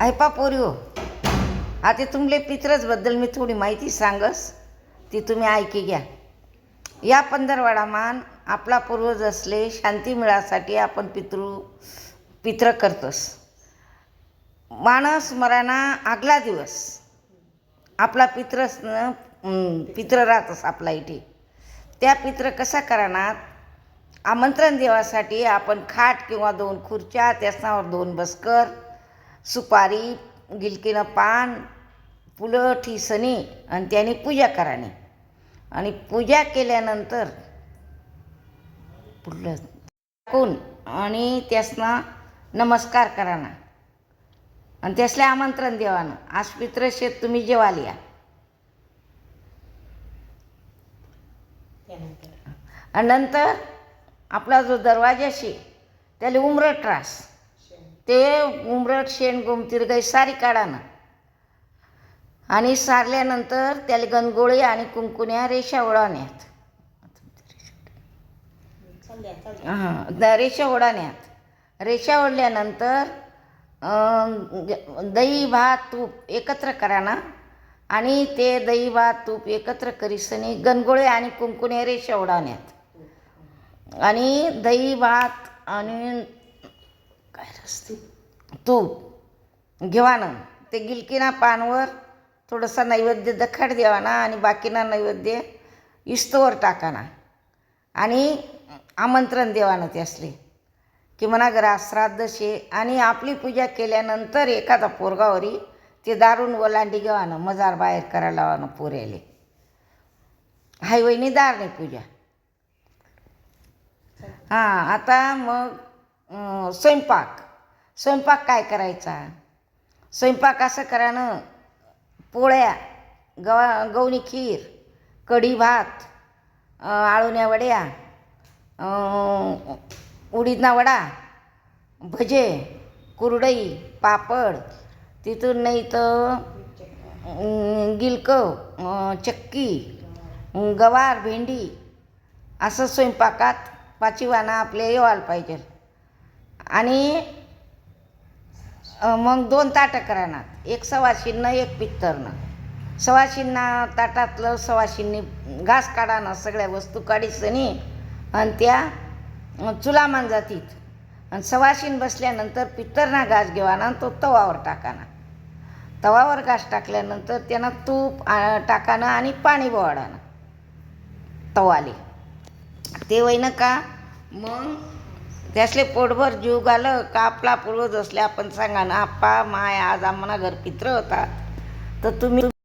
ऐपा पोरी हो. आता तुमले पित्रचबद्दल मी थोडी माहिती सांगस ती तुम्ही ऐकी घ्या. या पंधरवाडामान आपला पूर्वज असले शांती मिळासाठी आपण पितृ पित्र करतोस. माणस मराना आगला दिवस. आपला पित्रस पित्र राहतस आपला इथे. त्या पित्र कसा करणार? आमंत्रण देवासाठी आपण खाट किंवा दोन खुर्च्या त्याच्यावर दोन बसकर सुपारी गिलकीनं पान फुलं ठिसणी आणि त्याने पूजा कराने आणि पूजा केल्यानंतर पुढलं टाकून आणि त्यासना नमस्कार कराना आणि त्यासले आमंत्रण देवानं आज पित्र शेत तुम्ही जेवाल या. आणि नंतर आपला जो दरवाजा शे त्याला उमरट रास ते उमरट शेण गोमतीर सारी काढानं. आणि सारल्यानंतर त्याला गणगोळी आणि कुंकुण्या रेषा ओढवण्यात हां द- रेषा ओढाण्यात. रेषा ओढल्यानंतर दही भात तूप एकत्र कराना. आणि ते दही भात तूप एकत्र करीसनी गणगोळे आणि कुंकुण्या रेषा ओढवण्यात आणि दही भात आणि काय रस्ते? तूप घेवानं ते गिलकीना पानवर थोडंसं नैवेद्य दखड देवाना आणि बाकीना नैवेद्य इस्तवर टाकाना आणि आमंत्रण देवानं त्यासले. की म्हणा घरा श्राद्ध शे. आणि आपली पूजा केल्यानंतर एखादा पोरगावरी ते दारून ओलांडी घेवानं मजार बाहेर करायला लावानं पोऱ्याले. हाय वहिनी दारणी पूजा. हां आता मग स्वयंपाक. स्वयंपाक काय करायचा? स्वयंपाक असं करानं पोळ्या गवा गवणी खीर कढी भात आळूण्या वड्या उडीदना वडा भजे कुरडई पापड तिथून नाही तर गिलकं चक्की गवार भेंडी असं स्वयंपाकात पाचीवाना आपले येवायला पाहिजे. आणि मग दोन ताटं करानात एक सवाशिन्न एक पित्तरनं सवाशींना ताटातलं सवाशींनी घास काढानं सगळ्या वस्तू काढीसनी आणि त्या चुला मांजातीत आणि सवाशीन बसल्यानंतर पित्तरना घास घेवाना आणि तो तवावर टाकाना. तवावर घास टाकल्यानंतर त्यानं तूप आ, टाकानं आणि पाणी बोवाडानं. तवाले. ते वयनं का? मग त्यासले पोटभर जीव घाल का आपला पूर्वज असले आपण सांगा ना आप्पा माय आज आम्हाला घर पित्र होता तर तुम्ही